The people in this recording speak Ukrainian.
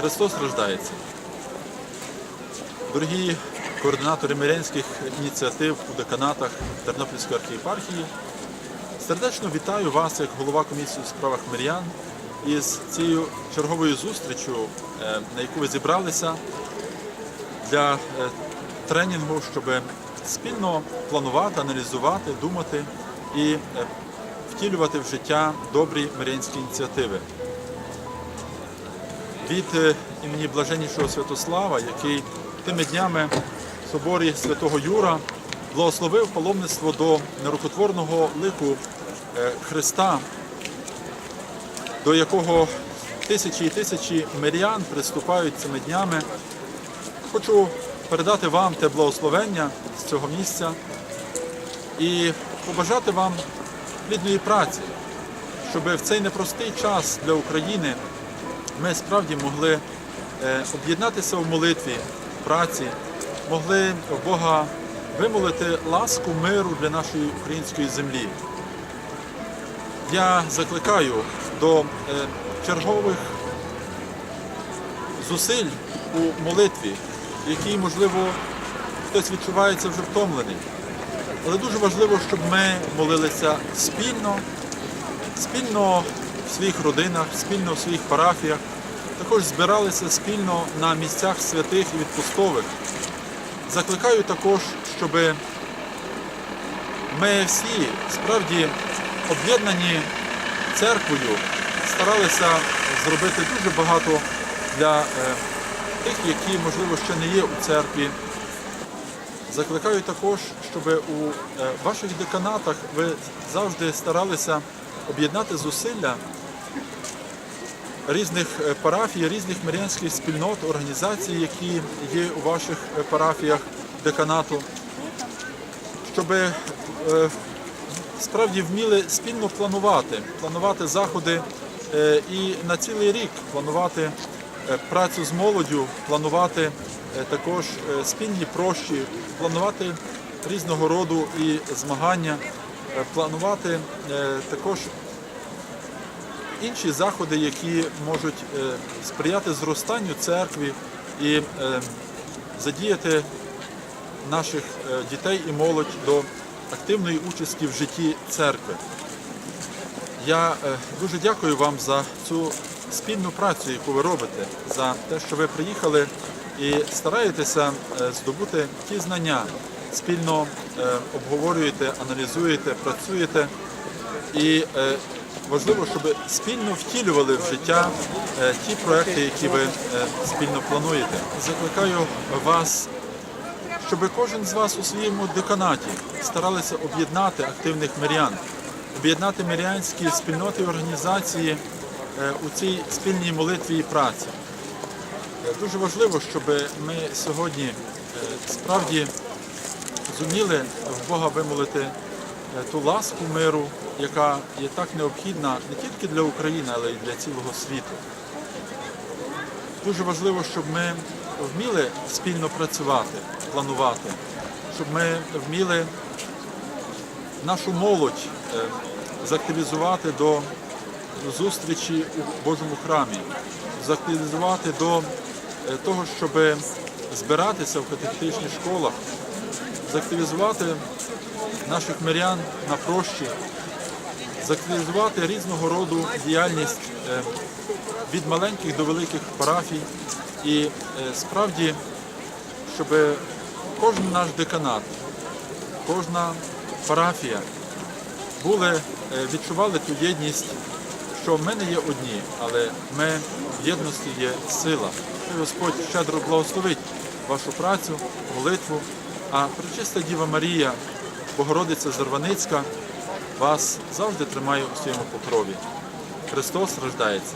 Христос рождається. Дорогі координатори мирянських ініціатив у деканатах Тернопільської архієпархії, сердечно вітаю вас як голова комісії у справах мирян із цією черговою зустрічю, е, на яку ви зібралися для е, тренінгу, щоб спільно планувати, аналізувати, думати і е, втілювати в життя добрі мирянські ініціативи від е, імені Блаженнішого Святослава, який тими днями в соборі святого Юра благословив паломництво до нерукотворного лику е, Христа, до якого тисячі і тисячі мирян приступають цими днями. Хочу передати вам те благословення з цього місця і побажати вам плідної праці, щоб в цей непростий час для України ми справді могли е, об'єднатися в молитві, праці, могли в Бога вимолити ласку миру для нашої української землі. Я закликаю до е, чергових зусиль у молитві, в якій, можливо, хтось відчувається вже втомлений. Але дуже важливо, щоб ми молилися спільно, спільно в своїх родинах, спільно в своїх парафіях, також збиралися спільно на місцях святих і відпустових. Закликаю також, щоб ми всі справді об'єднані церквою старалися зробити дуже багато для е, тих, які, можливо, ще не є у церкві. Закликаю також, щоб у е, ваших деканатах ви завжди старалися об'єднати зусилля різних е, парафій, різних мирянських спільнот, організацій, які є у ваших е, парафіях деканату, щоб е, справді вміли спільно планувати, планувати заходи і на цілий рік планувати працю з молоддю, планувати також спільні прощі, планувати різного роду і змагання, планувати також інші заходи, які можуть е, сприяти зростанню церкви і е, задіяти наших е, дітей і молодь до активної участі в житті церкви. Я дуже дякую вам за цю спільну працю, яку ви робите, за те, що ви приїхали і стараєтеся здобути ті знання, спільно обговорюєте, аналізуєте, працюєте. І важливо, щоб спільно втілювали в життя е, ті проекти, які ви е, спільно плануєте. Закликаю вас щоб кожен з вас у своєму деканаті старалися об'єднати активних мирян, об'єднати мирянські спільноти і організації е, у цій спільній молитві і праці. Дуже важливо, щоб ми сьогодні справді зуміли в Бога вимолити ту ласку миру, яка є так необхідна не тільки для України, але й для цілого світу. Дуже важливо, щоб ми вміли спільно працювати, планувати, щоб ми вміли нашу молодь е, заактивізувати до зустрічі у Божому храмі, заактивізувати до е, того, щоб збиратися в катехетичних школах, заактивізувати наших мирян на прощі, заактивізувати різного роду діяльність е, від маленьких до великих парафій. І е, справді, щоб кожен наш деканат, кожна парафія були, е, відчували ту єдність, що ми не є одні, але ми в єдності є сила. Хай Господь щедро благословить вашу працю, молитву, а пречиста Діва Марія, Богородиця Зарваницька, вас завжди тримає у своєму покрові. Христос рождається.